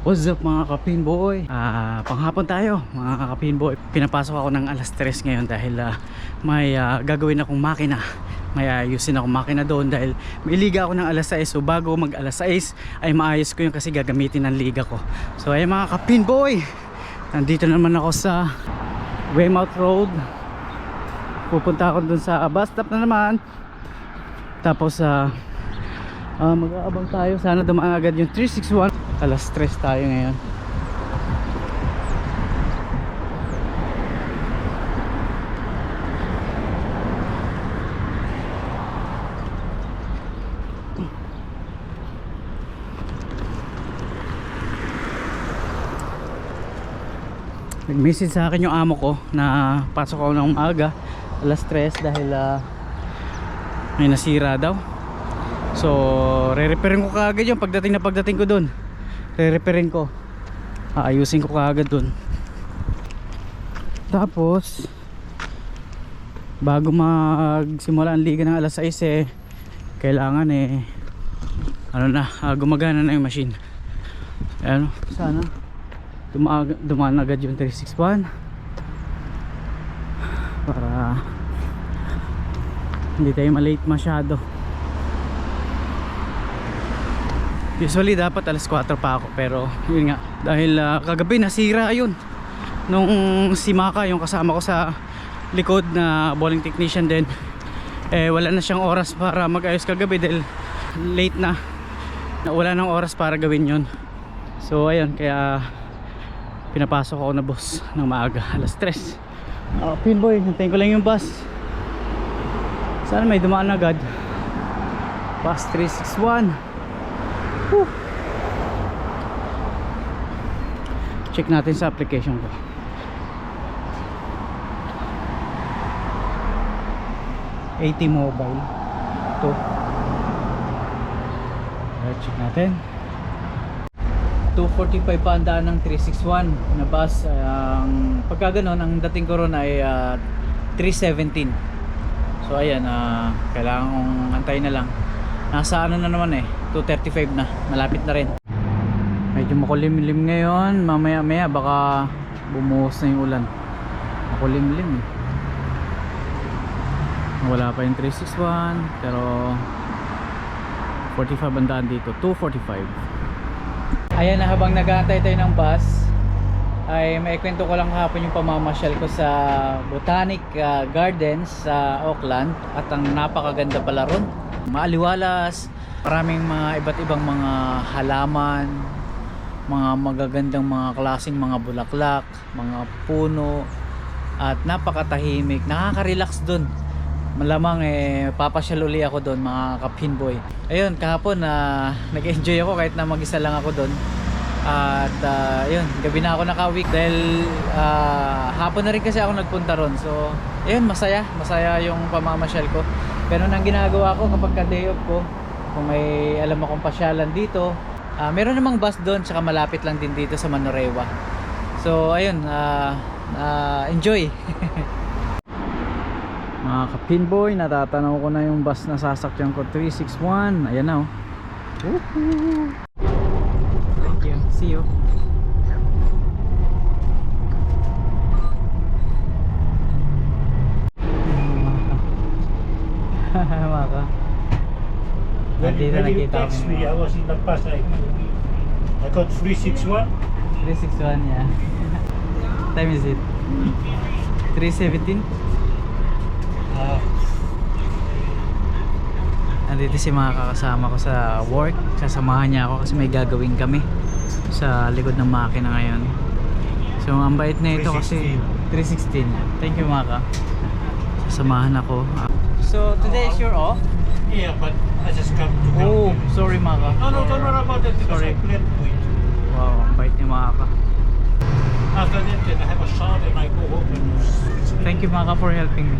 What's up mga kapinboy? Ah, panghapon tayo mga kapinboy. Pinapasok ako ng alas 3 ngayon dahil ah, may ah, gagawin akong makina. May ayusin akong makina doon dahil may ako ng alas 6. So bago mag alas 6 ay maayos ko yun kasi gagamitin ng liga ko. So ay mga kapinboy, nandito naman ako sa Weymouth Road. Pupunta ako doon sa bus stop na naman. Tapos sa Ah, mag-aabang tayo. Sana dumaan agad yung 361. Alas 3 tayo ngayon. Nag-message sa akin yung amo ko na pasok ako ng umaga alas 3 dahil ah, may nasira daw So, re-repairin ko kaagad yung pagdating na pagdating ko doon. Re-repairin ko. Aayusin ko kaagad doon. Tapos, bago magsimula ang liga ng alas 6 eh, kailangan eh, ano na, ah, gumagana na yung machine. Ano, sana dumaan, dumaan agad yung 361 para hindi tayo malate masyado. Usually dapat alas 4 pa ako pero yun nga dahil ah, kagabi nasira yun. Nung si Maka yung kasama ko sa likod na bowling technician din eh wala na siyang oras para mag-ayos kagabi dahil late na. Wala nang oras para gawin yun. So ayun kaya pinapasok ako na boss ng maaga alas 3 oh, pinboy hintayin ko lang yung bus. Sana may dumaan agad. Bus 361 Whew. Check natin sa application ko. AT mobile. Ito. Alright, check natin. 245 pa ang daan ng 361 na bus. Ang pagka ganun, ang dating ko ron ay ah, 317. So ayan, ah, kailangan kong antayin na lang. Nasa ano na naman eh, 235 na, malapit na rin. Medyo makulimlim ngayon, mamaya maya baka bumuhos na yung ulan. Makulimlim eh. Wala pa yung 361, pero 45 ang daan dito, 245. Ayan na habang nag-aantay tayo ng bus, ay maikwento ko lang hapon yung pamamasyal ko sa Botanic ah, Gardens sa Auckland at ang napakaganda pala ron. Maaliwalas, maraming mga iba't ibang mga halaman, mga magagandang mga klaseng mga bulaklak, mga puno at napakatahimik. Nakaka-relax dun. Malamang eh papasyal uli ako doon mga kapinboy. Ayun, kahapon na nag-enjoy ako kahit na mag-isa lang ako doon. At ah, yun, gabi na ako nakawik dahil ah, hapon na rin kasi ako nagpunta ron. So, ayun, masaya. Masaya yung pamamasyal ko. Pero nang ginagawa ko kapag ka day off ko, kung may alam akong pasyalan dito, ah, meron namang bus doon, tsaka malapit lang din dito sa Manorewa. So, ayun, ah, ah, enjoy. Mga kapinboy, natatanaw ko na yung bus na sasakyan ko 361. Ayan na oh. Woohoo! Thank you. See you. Maka. When, Nandito when you nakita ko text me, I mga- was in the past. I, I got 361. 361 yeah. Time is it? 317? Uh, Nandito si mga kakasama ko sa work. Sasamahan niya ako kasi may gagawin kami sa likod ng makina ngayon. So ang bait na ito kasi 316. Thank you Maka. Sasamahan ako. So today is your off? yeah, but I just come to help Oh, you. sorry Maka. No, no, don't worry about that because Sorry. I played with. Wow, ang bait ni Maka. After that, then I have a shower and I go home and. Thank you Maka for helping me.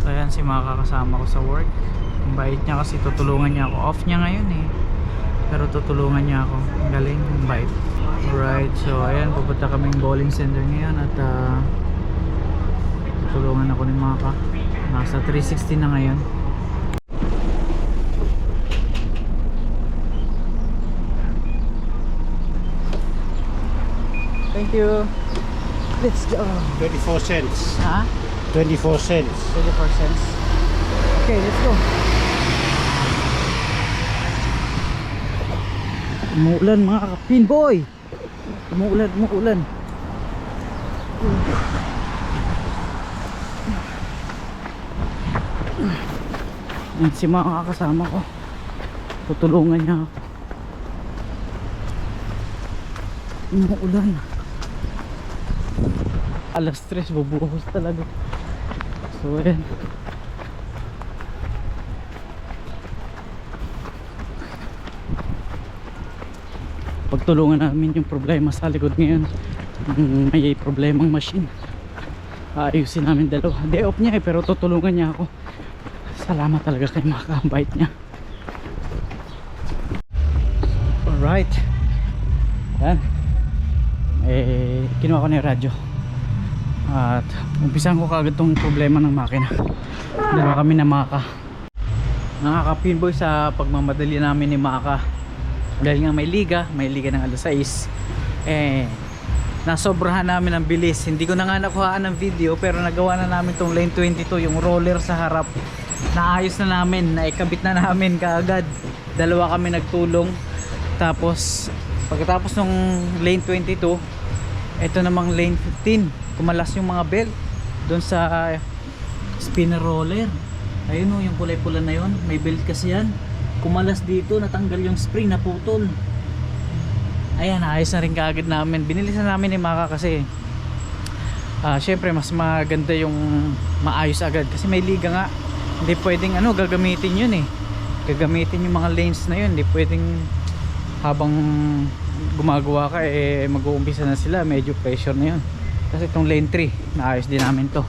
So ayan si Maka kasama ko sa work. Ang bait niya kasi tutulungan niya ako. Off niya ngayon eh. Pero tutulungan niya ako. Ang galing, ang bait. Alright, so ayan, pupunta kaming bowling center ngayon at ah, tutulungan ako ni Maka. Nasa 360 na ngayon. Thank you. Let's go. 24 cents. Ha? 24 cents. 24 cents. Okay, let's go. Umuulan mga kapinboy. Umuulan, umuulan. Yan si mga kasama ko. Tutulungan niya ako. Umuulan. Alas 3, bubuhos talaga. So, ayan. Pagtulungan namin yung problema sa likod ngayon. Mm, May problemang machine. Ayusin namin dalawa. Day off niya eh, pero tutulungan niya ako. Salamat talaga kay Maka, ang bait niya. Alright. Yan. Eh, kinuha ko na yung radyo. At umpisan ko kagad tong problema ng makina. Dalawa kami na Maka. Nakaka-pinboy sa pagmamadali namin ni Maka. Dahil nga may liga, may liga ng alas 6. Eh, nasobrahan namin ang bilis. Hindi ko na nga nakuhaan ng video pero nagawa na namin tong lane 22, yung roller sa harap. Naayos na namin, naikabit na namin kaagad. Dalawa kami nagtulong. Tapos, pagkatapos ng lane 22, ito namang lane 15. Kumalas yung mga belt doon sa spinner roller. Ayun o, yung kulay pula na yun. May belt kasi yan. Kumalas dito, natanggal yung spring, naputol. Ayan, ayos na rin kaagad namin. Binilisan namin ni Maka kasi ah syempre mas maganda yung maayos agad kasi may liga nga. Hindi pwedeng ano, gagamitin yun eh. Gagamitin yung mga lanes na yun. Hindi pwedeng habang gumagawa ka eh mag-uumpisa na sila. Medyo pressure na yun. Kasi itong lane 3, naayos din namin to.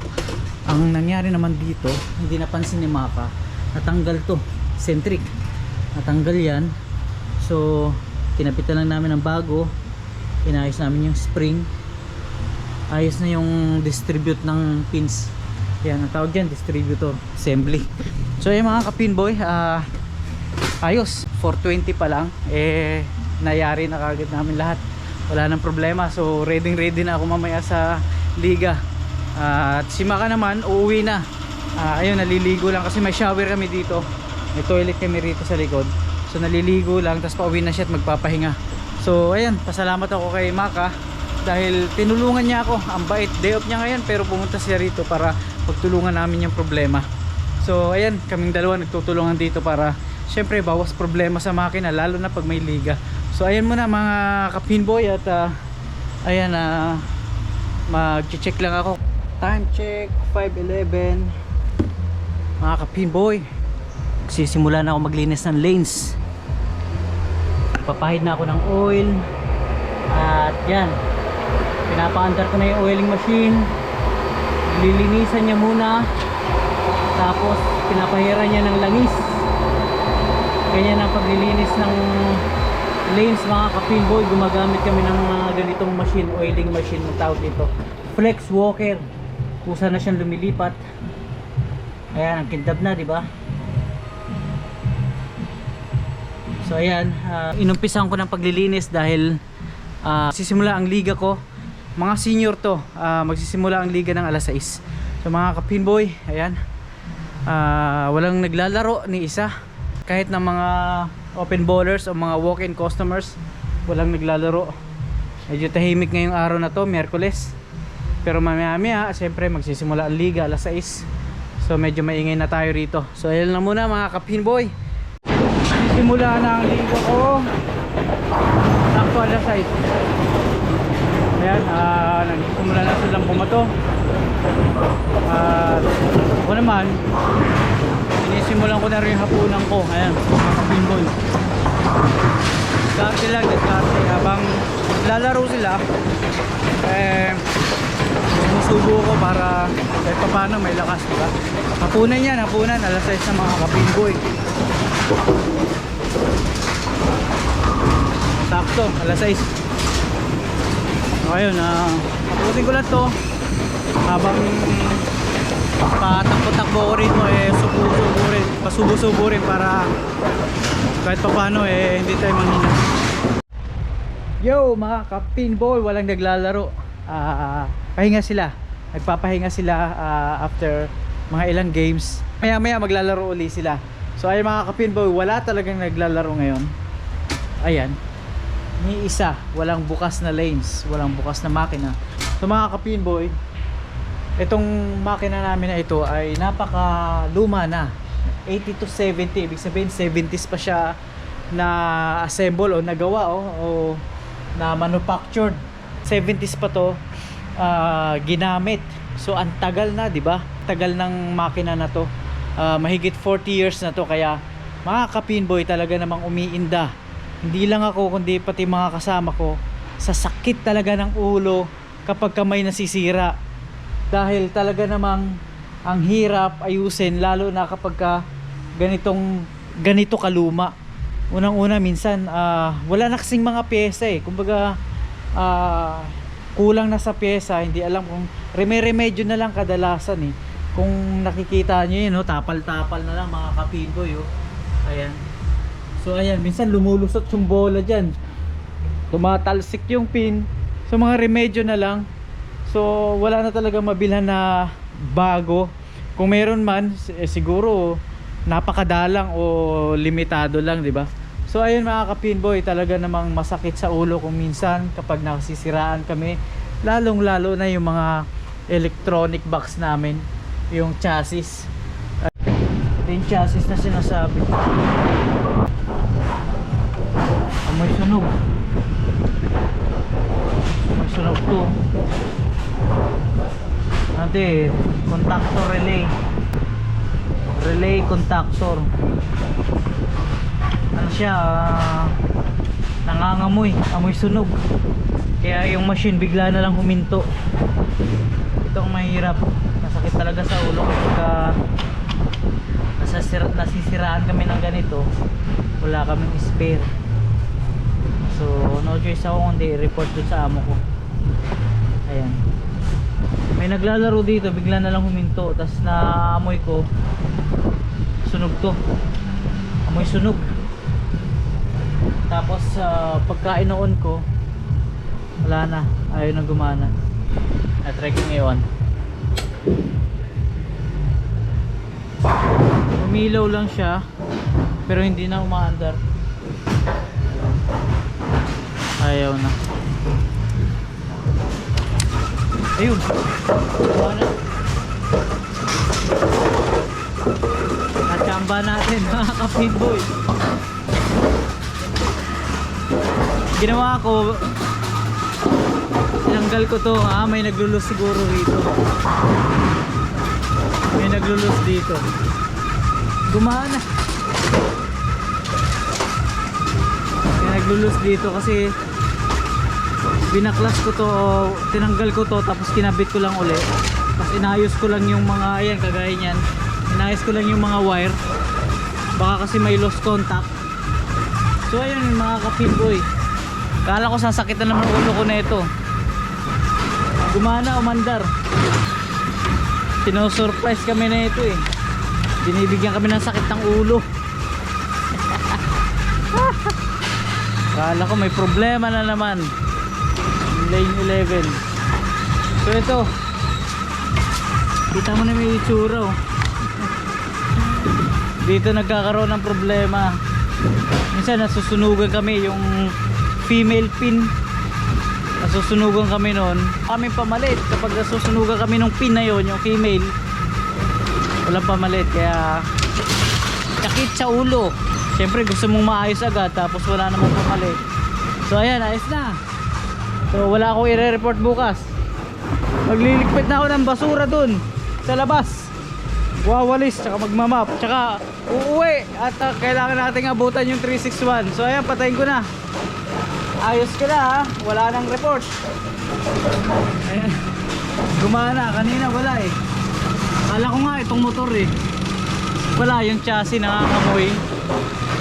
Ang nangyari naman dito, hindi napansin ni Maka, natanggal to, centric. Natanggal yan. So, kinapitan lang namin ng bago. Inayos namin yung spring. Ayos na yung distribute ng pins. Yan, ang tawag dyan, distributor, assembly. So, yung mga kapinboy, ah, ayos. 420 pa lang. Eh, nayari na kagad namin lahat. Wala nang problema. So, ready ready na ako mamaya sa liga. Ah, at si Maka naman, uuwi na. Ah, ayun, naliligo lang kasi may shower kami dito. May toilet kami rito sa likod. So, naliligo lang, tapos pauwi na siya at magpapahinga. So, ayun, pasalamat ako kay Maka dahil tinulungan niya ako. Ang bait, day off niya ngayon pero pumunta siya rito para pagtulungan namin yung problema. So, ayan, kaming dalawa nagtutulungan dito para syempre bawas problema sa makina lalo na pag may liga. So, ayan muna mga kapinboy at ah, ayan na mag-check lang ako. Time check 5:11. Mga kapinboy, sisimula na ako maglinis ng lanes. Papahid na ako ng oil. At yan, pinapaandar ko na yung oiling machine. Lilinisan niya muna. Tapos pinapahiran niya ng langis. Ganyan ang paglilinis ng lanes mga kapinboy. Gumagamit kami ng mga ganitong machine, oiling machine ang tawag dito. Flex walker. Kusa na siyang lumilipat. Ayan, ang kintab na, di ba? So ayan, uh, inumpisan ko ng paglilinis dahil ah, sisimula ang liga ko. Mga senior to, ah, magsisimula ang liga ng alas 6. So mga kapinboy, ayan. ah, walang naglalaro ni isa. Kahit ng mga open bowlers o mga walk-in customers, walang naglalaro. Medyo tahimik ngayong araw na to, Miyerkules. Pero mamaya maya, siyempre magsisimula ang liga alas 6. So medyo maingay na tayo rito. So ayan lang muna mga kapinboy. Simula na ang liga ko. Sakto alas 6. Ayan, ah, nagsimula na silang bumato. At ako naman, sinisimulan ko na rin yung hapunan ko. Ayan, kapinboy. Diskarte lang, diskarte. Habang lalaro sila, eh, sumusubo ko para kahit pa paano may lakas, diba? Hapunan yan, hapunan, alas 6 na mga kapinboy. Sakto, alas 6. So ayun, ah, aputin ko lang to habang patakbo-takbo ko rito eh subo-subo rin, pasubo-subo rin para kahit pa paano eh hindi tayo manghina. Yo mga ka-pinball, walang naglalaro. Ah, pahinga sila. Nagpapahinga sila ah, after mga ilang games. Maya maya maglalaro uli sila. So ay mga ka-pinball, wala talagang naglalaro ngayon. Ayan. Ni isa, walang bukas na lanes, walang bukas na makina. So mga ka-pinboy, itong makina namin na ito ay napaka luma na. 80 to 70, ibig sabihin 70s pa siya na assemble o nagawa o, o na manufactured. 70s pa to ah, ginamit. So ang tagal na di ba? Tagal ng makina na to. Ah, mahigit 40 years na to. Kaya mga kapinboy talaga namang umiinda hindi lang ako kundi pati mga kasama ko sa sakit talaga ng ulo kapag kamay nasisira. Dahil talaga namang ang hirap ayusin lalo na kapag ka ganitong ganito kaluma. Unang-una minsan ah, wala na kasing mga pyesa eh. Kumbaga ah, kulang na sa pyesa hindi alam kung reme-remedyo na lang kadalasan eh. Kung nakikita nyo yun no, tapal-tapal na lang mga kapinboy oh. ayan so ayan minsan lumulusot yung bola dyan. Tumatalsik yung pin. So mga remedyo na lang. So wala na talaga mabilhan na bago. Kung meron man eh, siguro napakadalang o limitado lang di ba? So ayun mga kapinboy talaga namang masakit sa ulo kung minsan kapag nasisiraan kami. Lalong lalo na yung mga electronic box namin yung chassis ito chassis na sinasabi. Amoy sunog. Amoy sunog to. Ate contactor relay. Relay contactor. Ano siya ah, nangangamoy. Amoy sunog. Kaya yung machine bigla na lang huminto. Ito ang mahirap. Masakit talaga sa ulo kapag nasasira, nasisiraan kami ng ganito wala kaming spare. So no choice ako kundi report dun sa amo ko. Ayan. May naglalaro dito bigla na lang huminto tas naamoy ko sunog to. Amoy sunog. Tapos uh, pagka inoon ko wala na. Ayaw na gumana. At try kong i-on umilaw lang siya pero hindi na umaandar. Ayaw na. Ayun. Wala na. Nachamba natin mga kapitboy ginawa ko tinanggal ko to ha? May naglulus siguro rito. May naglulus dito gumana may naglulus dito kasi binaklas ko to tinanggal ko to tapos kinabit ko lang uli tapos inayos ko lang yung mga ayan kagaya nyan inayos ko lang yung mga wire. Baka kasi may lost contact. So ayun mga kapitboy kala ko sasakit na naman ulo ko na ito gumana umandar sinosurprise kami na ito eh binibigyan kami ng sakit ng ulo. Kala ko may problema na naman. Lane 11 so ito. Kita mo na may itsura oh. dito nagkakaroon ng problema. Minsan nasusunugan kami yung female pin. Nasusunugan kami noon. Kami pamalit kapag nasusunugan kami ng pin na yon yung female walang pamalit kaya sakit sa ulo. Syempre gusto mong maayos agad tapos wala namang pamalit. So ayan ayos na. So wala akong i-report bukas. Magliligpit na ako ng basura dun sa labas. Wawalis tsaka magmamap tsaka uuwi at uh, kailangan natin abutan yung 361 so ayan patayin ko na. Ayos ka na ha wala nang report. Ayan. Gumana kanina wala eh kala ko nga itong motor eh. Wala yung chassis nangangamoy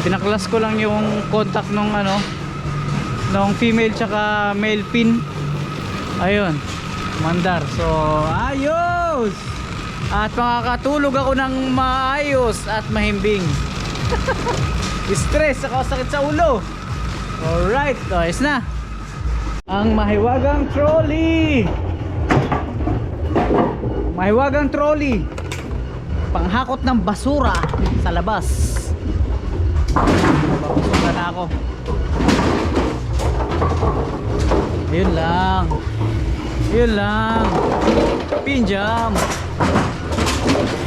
pinaklas ko lang yung contact nung ano nung female tsaka male pin. Ayun mandar. So ayos! At makakatulog ako ng maayos at mahimbing. Stress saka sakit sa ulo. Alright ayos na. Ang mahiwagang trolley. Mahiwagang trolley. Panghakot ng basura sa labas. Babasura na ako. Yun lang. Yun lang. Pinjam.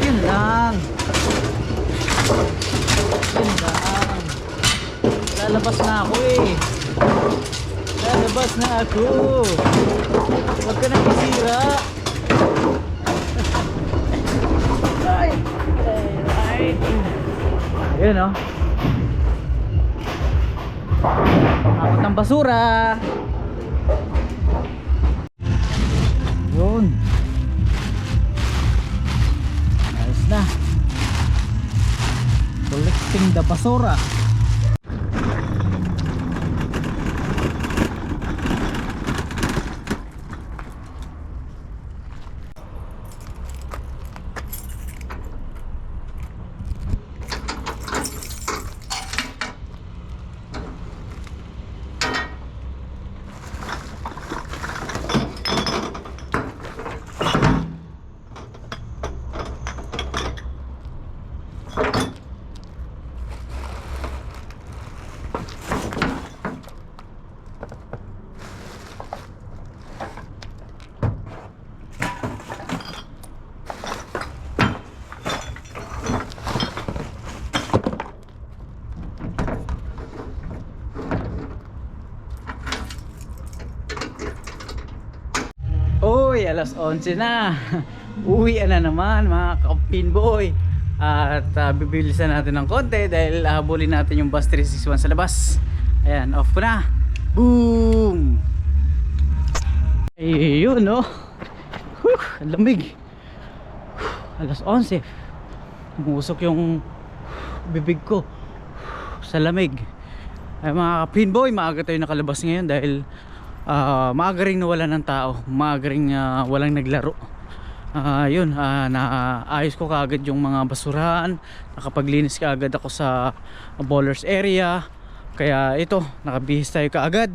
Yun lang. Yun lang. Lalabas na ako eh. Lalabas na ako. Huwag ka nang isira. Ayun oh. Akot ng basura. Yun. Ayos na. Collecting the basura. Alas 11 na. Uwi na naman mga kapin boy. At uh, bibilisan natin ng konti dahil habulin natin yung bus 361 sa labas. Ayan, off na. Boom! Ayun no. Whew, ang lamig. Alas 11. Umusok yung bibig ko sa lamig. Ay mga kapinboy, maaga tayo nakalabas ngayon dahil ah, maaga ring nawala ng tao. Maaga ring ah, walang naglaro. Ah, yun, ah, naayos ko kaagad yung mga basurahan. Nakapaglinis kaagad ako sa bowlers area. Kaya ito, nakabihis tayo kaagad.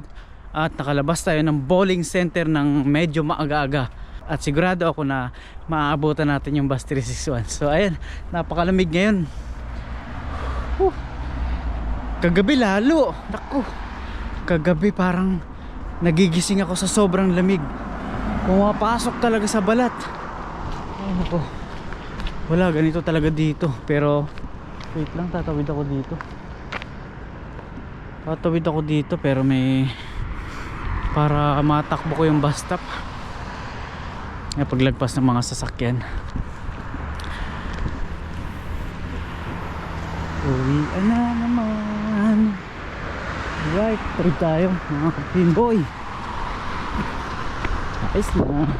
At nakalabas tayo ng bowling center ng medyo maaga-aga. At sigurado ako na maaabutan natin yung bus 361. So ayan, napakalamig ngayon. Whew. Kagabi lalo. Naku. Kagabi parang nagigising ako sa sobrang lamig. Pumapasok talaga sa balat. Ay nako. Wala ganito talaga dito. Pero wait lang, tatawid ako dito. Tatawid ako dito pero may para matakbo ko yung bus stop. May paglagpas ng mga sasakyan. Uwi na. Right, tawid tayo mga kapinboy. Ayos na.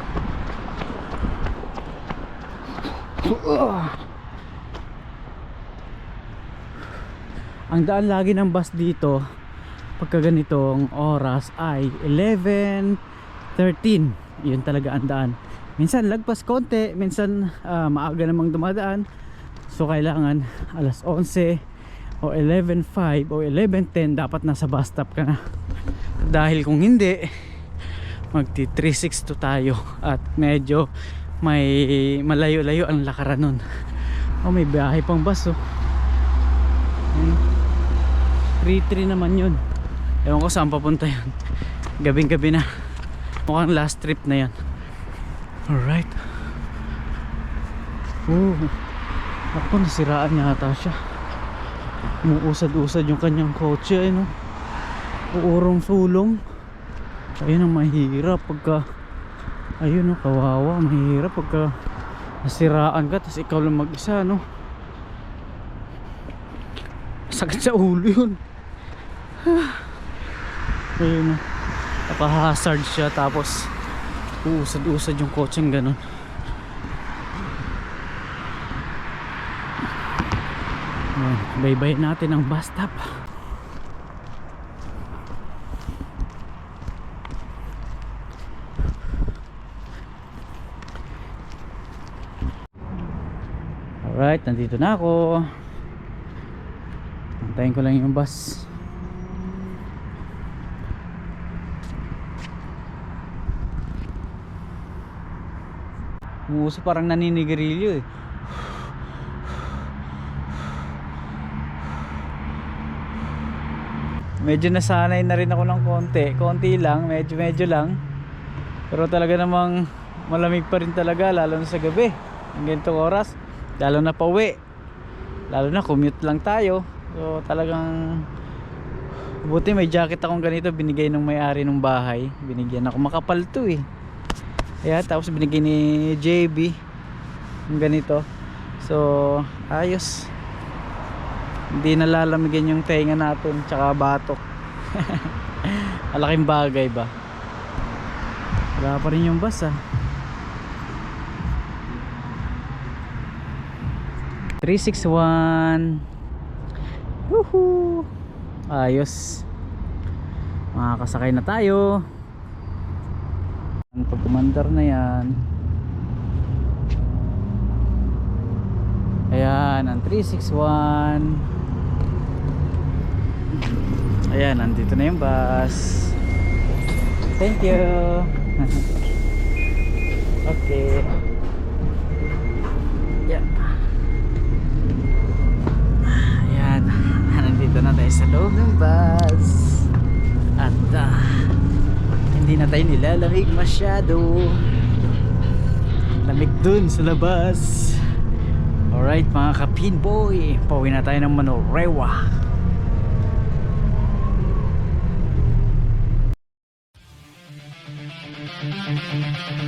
Ang daan lagi ng bus dito pagka ganitong oras ay 11.13 yun talaga ang daan minsan lagpas konti minsan ah, maaga namang dumadaan so kailangan alas 11 o 11.05 o 11.10 dapat nasa bus stop ka na. Dahil kung hindi magti 362 tayo at medyo may malayo-layo ang lakaran nun. Oh may biyahe pang bus oh. Ayun. 3-3 naman yun. Ewan ko saan papunta yun. Gabing gabi na. Mukhang last trip na yan. Alright. Oh ako nasiraan yata siya umuusad-usad yung kanyang kotse eh, no? uurong sulong. Ayun ang mahirap pagka ayun no? Kawawa mahirap pagka nasiraan ka tapos ikaw lang mag-isa no? Sakit sa ulo yun. Ayun no? Naka-hazard siya tapos uusad-usad yung kotseng ganun Ayan, baybayin natin ang bus stop. Alright, nandito na ako. Antayin ko lang yung bus. Uso parang naninigarilyo eh. Medyo nasanay na rin ako ng konti. Konti lang, medyo medyo lang. Pero talaga namang malamig pa rin talaga lalo na sa gabi. Ang ganitong oras. Lalo na pauwi. Lalo na commute lang tayo. So talagang buti may jacket akong ganito binigay ng may-ari ng bahay. Binigyan ako makapal to eh. Kaya tapos binigay ni JB yung ganito. So ayos. Hindi nalalamigan yung tenga natin tsaka batok. Malaking bagay ba? Wala pa rin yung bus ah. 361 Woohoo! Ayos Makakasakay na tayo Ang pagkumandar na yan Ayan, ang 361 Ayan, nandito na yung bus. Thank you. Okay. Yeah. Ayan, nandito na tayo sa loob ng bus. At ah, hindi na tayo nilalamig masyado. Lamig dun sa labas. Alright mga kapinboy Pauwi na tayo ng Manorewa